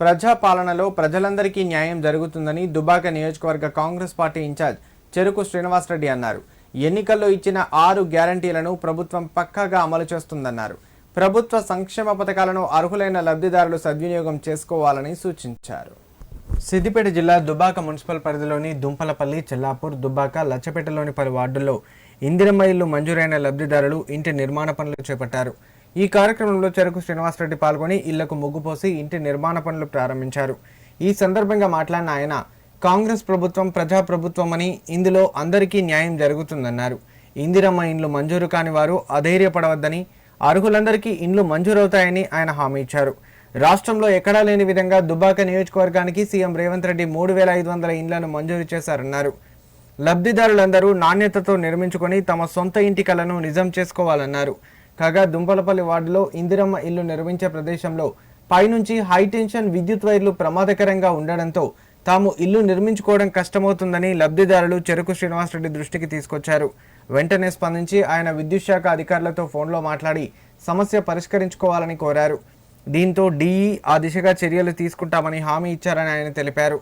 ప్రజాపాలనలో ప్రజలందరికీ న్యాయం జరుగుతుందని దుబాక నియోజకవర్గ కాంగ్రెస్ పార్టీ ఇన్ఛార్జ్ చెరుకు శ్రీనివాసరెడ్డి అన్నారు. ఎన్నికల్లో ఇచ్చిన ఆరు గ్యారంటీలను ప్రభుత్వం పక్కాగా అమలు చేస్తుందన్నారు. ప్రభుత్వ సంక్షేమ పథకాలను అర్హులైన లబ్ధిదారులు సద్వినియోగం చేసుకోవాలని సూచించారు. సిద్దిపేట జిల్లా దుబాక మున్సిపల్ పరిధిలోని దుంపలపల్లి చెల్లాపూర్ దుబ్బాక లచ్చపేటలోని పలు వార్డుల్లో ఇందిరమ్మ ఇల్లు మంజూరైన లబ్ధిదారులు ఇంటి నిర్మాణ పనులు చేపట్టారు. ఈ కార్యక్రమంలో చెరుకు శ్రీనివాసరెడ్డి పాల్గొని ఇళ్ళకు ముగ్గు పోసి ఇంటి నిర్మాణ పనులు ప్రారంభించారు. ఈ సందర్భంగా మాట్లాడిన ఆయన కాంగ్రెస్ ప్రభుత్వం ప్రజాప్రభుత్వమని ఇందులో అందరికీ న్యాయం జరుగుతుందన్నారు. ఇందిరమ్మ ఇండ్లు మంజూరు కాని వారు అధైర్యపడవద్దని అర్హులందరికీ ఇండ్లు మంజూరవుతాయని ఆయన హామీ ఇచ్చారు. రాష్ట్రంలో ఎక్కడా లేని విధంగా దుబాక నియోజకవర్గానికి సీఎం రేవంత్ రెడ్డి మూడు వేల ఐదు వందల ఇండ్లను మంజూరు చేశారన్నారు. లబ్ధిదారులందరూ నాణ్యతతో నిర్మించుకొని తమ సొంత ఇంటి కలను నిజం చేసుకోవాలన్నారు. కాగా దుంపలపల్లి వార్డులో ఇందిరమ్మ ఇల్లు నిర్మించే ప్రదేశంలో పైనుంచి హైటెన్షన్ విద్యుత్ వైర్లు ప్రమాదకరంగా ఉండడంతో తాము ఇల్లు నిర్మించుకోవడం కష్టమవుతుందని లబ్ధిదారులు చెరుకు శ్రీనివాసరెడ్డి దృష్టికి తీసుకొచ్చారు. వెంటనే స్పందించి ఆయన విద్యుత్ శాఖ అధికారులతో ఫోన్లో మాట్లాడి సమస్య పరిష్కరించుకోవాలని కోరారు. దీంతో డీఈ ఆ దిశగా చర్యలు తీసుకుంటామని హామీ ఇచ్చారని ఆయన తెలిపారు.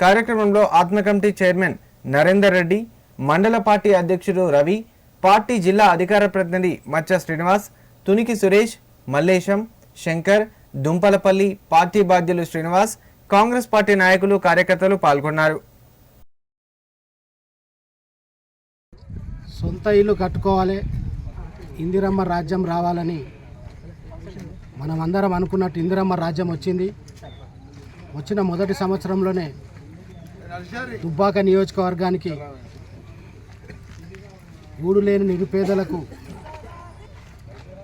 కార్యక్రమంలో ఆత్మ కమిటీ చైర్మన్ నరేందర్ రెడ్డి మండల పార్టీ అధ్యక్షుడు రవి పార్టీ జిల్లా అధికార ప్రతినిధి మచ్చ శ్రీనివాస్ తునికి సురేష్ మల్లేశం శంకర్ దుంపలపల్లి పార్టీ బాధ్యులు శ్రీనివాస్ కాంగ్రెస్ పార్టీ నాయకులు కార్యకర్తలు పాల్గొన్నారు. సొంత ఇల్లు కట్టుకోవాలి. ఇందిరమ్మ రాజ్యం రావాలని మనం అందరం అనుకున్నట్టు ఇందిరమ్మ రాజ్యం వచ్చింది. వచ్చిన మొదటి సంవత్సరంలోనే దుబ్బాక నియోజకవర్గానికి గూడు లేని నిరుపేదలకు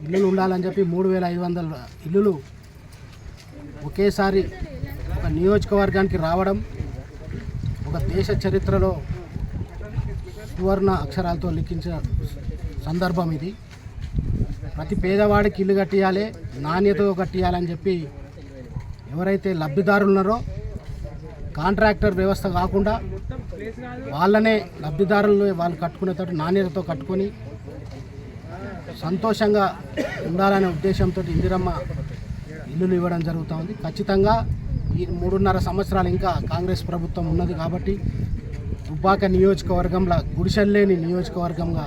ఇల్లులు ఉండాలని చెప్పి మూడు వేల ఐదు వందల ఇల్లులు ఒకేసారి ఒక నియోజకవర్గానికి రావడం ఒక దేశ చరిత్రలో సువర్ణ అక్షరాలతో లిఖించిన సందర్భం ఇది. ప్రతి పేదవాడికి ఇల్లు కట్టియాలి నాణ్యతతో కట్టియాలని చెప్పి ఎవరైతే లబ్ధిదారులు ఉన్నారో కాంట్రాక్టర్ వ్యవస్థ కాకుండా వాళ్ళనే లబ్ధిదారులు వాళ్ళు కట్టుకునేటట్టు నాణ్యతతో కట్టుకొని సంతోషంగా ఉండాలనే ఉద్దేశంతో ఇందిరమ్మ ఇల్లులు ఇవ్వడం జరుగుతూ ఉంది. ఖచ్చితంగా ఈ మూడున్నర సంవత్సరాలు ఇంకా కాంగ్రెస్ ప్రభుత్వం ఉన్నది కాబట్టి దుబ్బాక నియోజకవర్గంలో గుడిసెల్లేని నియోజకవర్గంగా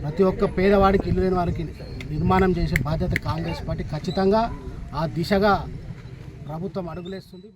ప్రతి ఒక్క పేదవాడికి ఇల్లు లేని వారికి నిర్మాణం చేసే బాధ్యత కాంగ్రెస్ పార్టీ. ఖచ్చితంగా ఆ దిశగా ప్రభుత్వం అడుగులేస్తుంది.